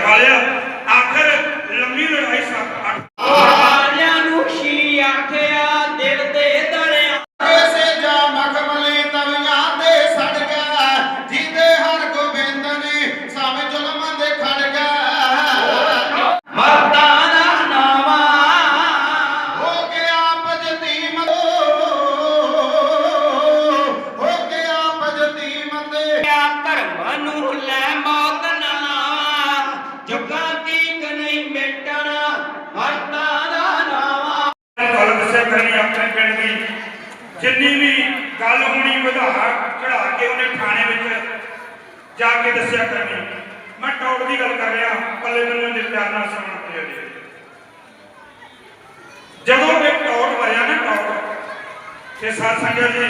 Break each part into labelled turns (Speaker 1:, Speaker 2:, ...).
Speaker 1: Valeu!
Speaker 2: ਗੱਲ ਦੱਸਿਆ ਆਪਣੇ ਪਿੰਡ ਦੀ। ਜਿੰਨੀ ਵੀ ਗੱਲ ਹੋਣੀ ਵਧਾ ਚੜਾ ਕੇ ਉਹਨੇ ਥਾਣੇ ਵਿੱਚ ਜਾ ਕੇ ਦੱਸਿਆ ਕਰਨੀ ਮੈਂ ਟੌਪ ਦੀ ਗੱਲ ਕਰ ਰਿਹਾ, ਪੱਲੇ ਬੰਨੇ ਦੇ ਪਿਆਰ ਨਾਲ ਸੁਣਨਾ ਪਿਆ ਜੀ। ਜਦੋਂ ਇਹ ਟੌਪ ਵਰਿਆ ਨਾ ਟੌਪ ਤੇ ਸਾਧ ਸੰਗਤ ਜੀ,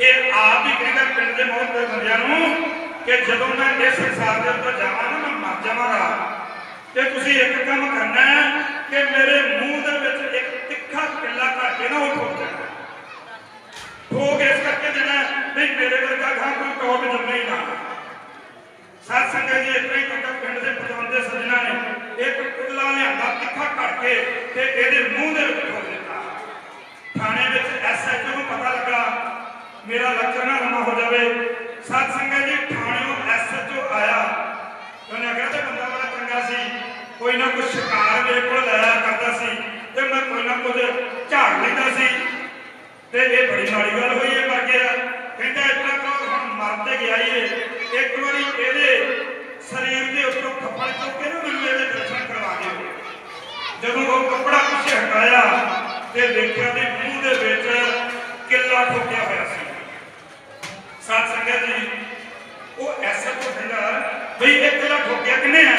Speaker 2: ਇਹ ਆਪ ਹੀ ਕਹਿੰਦਾ ਪਿੰਡ ਦੇ ਬਹੁਤ ਬੰਦਿਆਂ ਨੂੰ ਕਿ ਜਦੋਂ ਮੈਂ ਇਸ ਸੰਸਾਰ ਦੇ ਉੱਤੇ ਜਾਵਾਂ ਨਾ, ਮੈਂ ਮਰ ਜਾਵਾਂਗਾ। ਤੇ ਤੁਸੀਂ ਇੱਕ ਕੰਮ ਕਰਨਾ ਹੈ ਕਿ ਮੇਰੇ ਮੂੰਹ ਦੇ ਵਿੱਚ ਇੱਕ ਤਿੱਖਾ ਕਿੱਲਾ ਘੱਟ ਨਾ ਉਹ ਠੋਕ ਠੋਕ ਇਸ ਕਰਕੇ ਦੇਣਾ ਵੀ ਮੇਰੇ ਵਰਗਾ ਘਾਂ ਕੋਈ ਟੌਪ ਜੰਮੇ ਹੀ ਨਾ। ਸਾਧ ਸੰਗਤ ਜੀ, ਇਤਨੇ ਕਿਤਾ ਪਿੰਡ ਦੇ ਪਤਵੰਦੇ ਸੱਜਣਾ ਨੇ, ਇੱਕ ਕੁੱਲਾ ਲਿਆਂਦਾ, ਤਿੱਖਾ ਘੱਟ ਕੇ ਤੇ ਇਹਦੇ ਮੂੰਹ ਦੇ ਵਿੱਚ ਠੋਕ ਦਿੱਤਾ। ਥਾਣੇ ਵਿੱਚ ਐਸਐਚਓ ਨੂੰ ਪਤਾ ਲੱਗਾ, ਮੇਰਾ ਲੱਚਰ ਨਾ ਲੰਮਾ ਹੋ ਜਾਵੇ ਸਤ ਸੰਗਤ ਜੀ ਥਾਣਿਓਂ ਐਸਐਚਓ ਆਇਆ ਉਹਨੇ ਕਿਹਾ ਤੇ ਬੰਦਾ ਬੜਾ ਚੰਗਾ ਸੀ ਕੋਈ ਨਾ ਕੋਈ ਸ਼ਿਕਾਰ ਮੇਰੇ ਕੋਲ ਲਾਇਆ ਕਰਦਾ ਸੀ ਤੇ ਮੈਂ ਕੋਈ ਨਾ ਕੁਝ ਝਾੜ ਲੈਂਦਾ ਸੀ ਤੇ ਇਹ ਬੜੀ ਮਾੜੀ ਗੱਲ ਹੋਈ ਇਹ ਮਰ ਗਿਆ, ਕਹਿੰਦਾ ਇਤਨਾ ਕੋ ਹੁਣ ਮਰ ਤੇ ਗਿਆ ਹੀ ਇਹ ਇੱਕ ਵਾਰੀ ਇਹਦੇ ਸਰੀਰ ਦੇ ਉੱਤੋਂ ਕੱਪੜਾ ਚੁੱਕ ਕੇ ਨਾ ਮੈਨੂੰ ਇਹਦੇ ਦਰਸ਼ਨ ਕਰਵਾ ਦਿਓ। ਜਦੋਂ ਉਹ ਕੱਪੜਾ ਪਿੱਛੇ ਹਟਾਇਆ ਤੇ ਦੇਖਿਆ ਵੀ ਮੂੰਹ ਦੇ ਵਿੱਚ ਕਿੱਲਾ ਠੋਕਿਆ ਹੋਇਆ ਸੀ। ਸਾਧ ਸੰਗਤ ਜੀ, ਉਹ ਐਸਾ ਕੋ ਕਹਿੰਦਾ ਬਈ ਇਹ ਕਿੱਲਾ ਠੋਕਿਆ ਕਿੰਨੇ ਆ?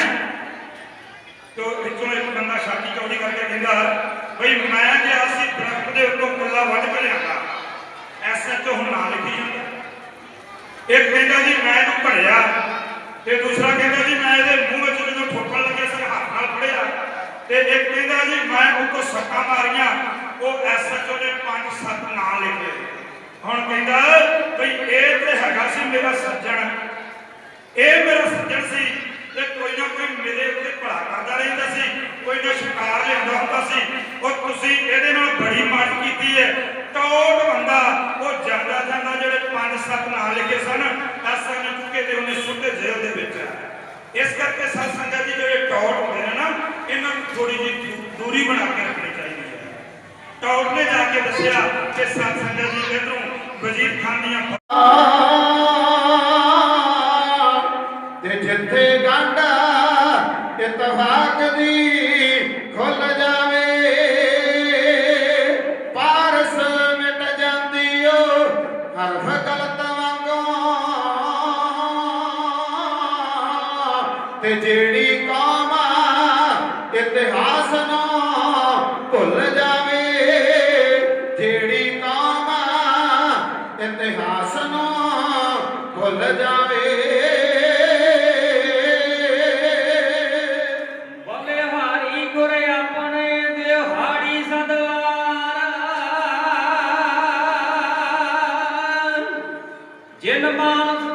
Speaker 2: ਤੋ ਵਿੱਚੋਂ ਇੱਕ ਬੰਦਾ ਛਾਤੀ ਚੌੜੀ ਕਰਕੇ ਕਹਿੰਦਾ ਬਈ ਮੈਂ ਗਿਆ ਸੀ ਦਰਖਤ ਦੇ ਉੱਤੋਂ ਕਿੱਲਾ ਵੱਢ ਕੇ ਲਿਆਂਦਾ। ਐਸਐਚਓ ਹੁਣ ਨਾਂ ਲਿਖੀ ਜਾਂਦਾ। ਇੱਕ ਕਹਿੰਦਾ ਜੀ, ਮੈਂ ਇਹਨੂੰ ਭੜਿਆ ਤੇ ਦੂਸਰਾ ਕਹਿੰਦਾ ਜੀ, ਮੈਂ ਇਹਦੇ ਮੂੰਹ ਵਿੱਚ ਜਦੋਂ ਠੋਕਣ ਲੱਗਿਆ ਸੀ ਹੱਥ ਨਾਲ ਫੜਿਆ। ਤੇ ਇੱਕ ਕਹਿੰਦਾ ਜੀ, ਮੈਂ ਉਹ ਤੋਂ ਸੱਟਾਂ ਮਾਰੀਆਂ। ਉਹ ਐਸਐਚਓ ਨੇ ਪੰਜ ਸੱਤ ਨਾਂ ਲਿਖੇ। ਹੁਣ ਕਹਿੰਦਾ, ਬਈ ਇਹ ਤੇ ਹੈਗਾ ਸੀ ਮੇਰਾ ਸੱਜਣ ਇਹ ਮੇਰਾ ਸੱਜਣ ਸੀ ਤੇ ਕੋਈ ਨਾ ਕੋਈ ਮੇਰੇ ਉੱਤੇ ਭਲਾ ਕਰਦਾ ਰਹਿੰਦਾ ਸੀ ਕੋਈ ਨਾ ਸ਼ਿਕਾਰ ਲਿਆਉਂਦਾ ਹੁੰਦਾ ਸੀ ਉਹ ਤੁਸੀਂ ਇਹਦੇ ਨਾਲ ਬੜੀ ਮਾੜੀ ਹੈ। ਟੋਟ ਬੰਦਾ। ਉਹ ਜਾਂਦਾ ਜਾਂਦਾ ਜਿਹੜੇ ਪੰਜ ਸੱਤ ਨਾਂ ਲਿਖੇ ਸਨ ਐਸਾ ਨੇ ਚੁੱਕੇ ਤੇ ਉਹਨੇ ਸੁੱਟੇ ਜੇਲ੍ਹ ਦੇ ਵਿੱਚ। ਇਸ ਕਰਕੇ ਸਾਧ ਸੰਗਤ ਜੀ ਜਿਹੜੇ ਟੌਟ ਹੁੰਦੇ ਨੇ ਨਾ, ਇਹਨਾਂ ਨੂੰ ਥੋੜੀ ਜਿਹੀ ਦੂਰੀ ਬਣਾ ਕੇ ਰੱਖਣੀ ਚਾਹੀਦੀ ਹੈ। ਟੌਟ ਨੇ ਜਾ ਕੇ ਦੱਸਿਆ ਕਿ ਸਾਧ ਸੰਗਤ ਜੀ ਇਧਰੋਂ ਵਜ਼ੀਰ ਖਾਨ ਦੀਆਂ
Speaker 3: ਤੇ ਜਿੱਥੇ ਗਾਂਡਾ ਇਤਫਾਕ ਦੀ ਖੁੱਲ ਜਾਵੇ ਇਤਿਹਾਸ ਨੂੰ ਭੁੱਲ ਜਾਵੇ। ਜਿਹੜੀ ਕੌਮ ਇਤਿਹਾਸ ਨੂੰ ਭੁੱਲ ਜਾਵੇ।
Speaker 1: ਬਲੇ ਹਾਰੀ ਗੁਰ ਆਪਣੇ ਦਿਹਾੜੀ ਸਦਵਾਰ ਜਿਨ ਮਾਨਸ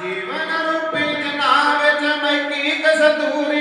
Speaker 3: ਜੀਵਨ ਰੂਪੀ ਜਨਾ ਵਿੱਚ ਮੈਂ ਕੀ ਕਸਤੂਰੀ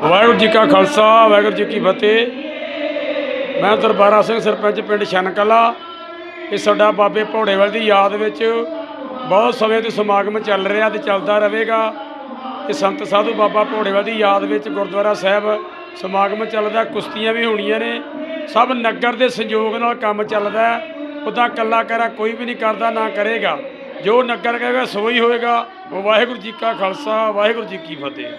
Speaker 4: ਵਾਹਿਗੁਰੂ ਜੀ ਕਾ ਖਾਲਸਾ, ਵਾਹਿਗੁਰੂ ਜੀ ਕੀ ਫਤਿਹ। ਮੈਂ ਦਰਬਾਰਾ ਸਿੰਘ ਸਰਪੰਚ ਪਿੰਡ ਛਨਕਲਾ। ਇਹ ਸਾਡਾ ਬਾਬੇ ਭੋੜੇਵਾਲ ਦੀ ਯਾਦ ਵਿੱਚ ਬਹੁਤ ਸਮੇਂ ਤੋਂ ਸਮਾਗਮ ਚੱਲ ਰਿਹਾ ਤੇ ਚੱਲਦਾ ਰਹੇਗਾ। ਇਹ ਸੰਤ ਸਾਧੂ ਬਾਬਾ ਭੋੜੇਵਾਲ ਦੀ ਯਾਦ ਵਿੱਚ ਗੁਰਦੁਆਰਾ ਸਾਹਿਬ ਸਮਾਗਮ ਚੱਲਦਾ, ਕੁਸ਼ਤੀਆਂ ਵੀ ਹੋਣੀਆਂ ਨੇ। ਸਭ ਨਗਰ ਦੇ ਸੰਯੋਗ ਨਾਲ ਕੰਮ ਚੱਲਦਾ ਉਹਦਾ ਕੱਲਾ ਕਰਾ ਕੋਈ ਵੀ ਨਹੀਂ ਕਰਦਾ, ਨਾ ਕਰੇਗਾ। ਜੋ ਨਗਰ ਕਹੇਗਾ ਸੋਈ ਹੋਏਗਾ। ਵਾਹਿਗੁਰੂ ਜੀ ਕਾ ਖਾਲਸਾ ਵਾਹਿਗੁਰੂ ਜੀ ਕੀ ਫਤਿਹ।